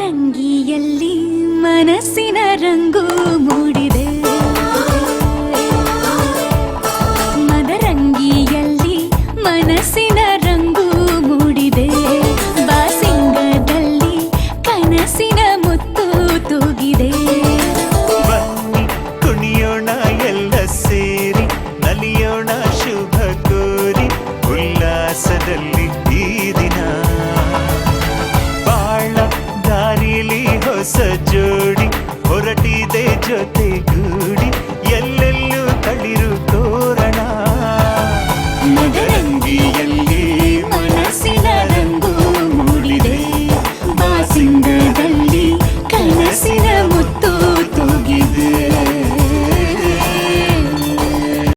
ರಂಗಿಯಲ್ಲಿ ಮನಸ್ಸಿನ ರಂಗು ಮೂಡಿದೆ ಮದರಂಗಿಯಲ್ಲಿ ಮನಸ್ಸಿನ जगते